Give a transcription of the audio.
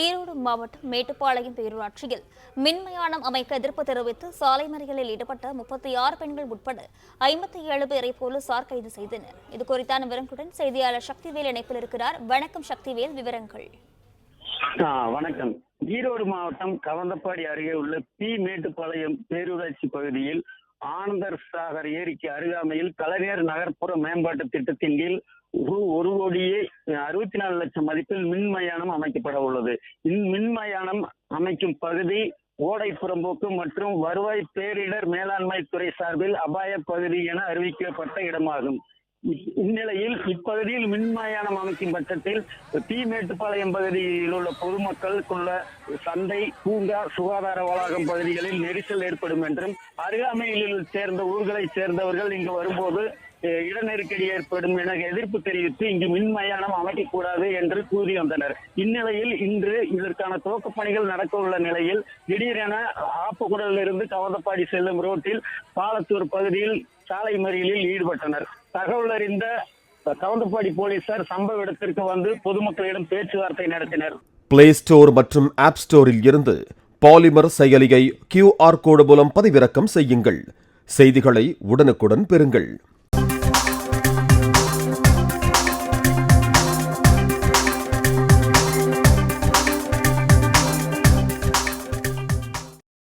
ஈரோடு மாவட்டம் மேட்டுப்பாளையம் பேரூராட்சியில் மின்மயானம் அமைக்க எதிர்ப்பு தெரிவித்து சாலை மறியலில் ஈடுபட்ட முப்பத்தி ஆறு பெண்கள் உட்பட ஐம்பத்தி ஏழு பேரை போலீசார் கைது செய்தனர். இது குறித்தான விவரங்களுடன் செய்தியாளர் சக்திவேல் இணைப்பில் இருக்கிறார். வணக்கம் சக்திவேல் விவரங்கள். வணக்கம். ஈரோடு மாவட்டம் கவந்தப்பாடி அருகே உள்ள பி மேட்டுப்பாளையம் பேரூராட்சி பகுதியில் ஆனந்தர் சாகர் ஏரிக்கு அருகாமையில் கலைஞர் நகர்ப்புற மேம்பாட்டு திட்டத்தின் கீழ் ரூ- ஒரு கோடியே அறுபத்தி நாலு லட்சம் மதிப்பில் மின் மயானம் அமைக்கப்பட உள்ளது. இந்த மின் மயானம் அமைக்கும் பகுதி ஓடை புறம்போக்கு மற்றும் வருவாய் பேரிடர் மேலாண்மை துறை சார்பில் அபாய பகுதி என அறிவிக்கப்பட்ட இடமாகும். இந்நிலையில் இப்பகுதியில் மின்மயானம் அமைக்கும் பட்சத்தில் தீமேட்டுப்பாளையம் பகுதியில் உள்ள பொதுமக்களுக்குள்ள சந்தை பூங்கா சுகாதார வளாகம் பகுதிகளில் நெரிசல் ஏற்படும் என்றும் அருகாமையில் சேர்ந்த ஊர்களைச் சேர்ந்தவர்கள் இங்கு வரும்போது இட நெருக்கடி ஏற்படும் என எதிர்ப்பு தெரிவித்து இங்கு மின்மயானம் அமைக்கக்கூடாது என்று கூறி வந்தனர். இந்நிலையில் இன்று இதற்கான துவக்கப் பணிகள் நடக்க உள்ள நிலையில் திடீரென ஆப்பகுடலிருந்து கவதப்பாடி செல்லும் ரோட்டில் பாலத்தூர் பகுதியில் சாலை மறியலில் ஈடுபட்டனர். தகவல் அறிந்த கவுந்தப்பாடி போலீசார் சம்பவ இடத்திற்கு வந்து பொதுமக்களிடம் பேச்சுவார்த்தை நடத்தினர். பிளே ஸ்டோர் மற்றும் ஆப் ஸ்டோரில் இருந்து பாலிமர் செயலியை கியூஆர் கோடு மூலம் பதிவிறக்கம் செய்யுங்கள். செய்திகளை உடனுக்குடன் பெறுங்கள்.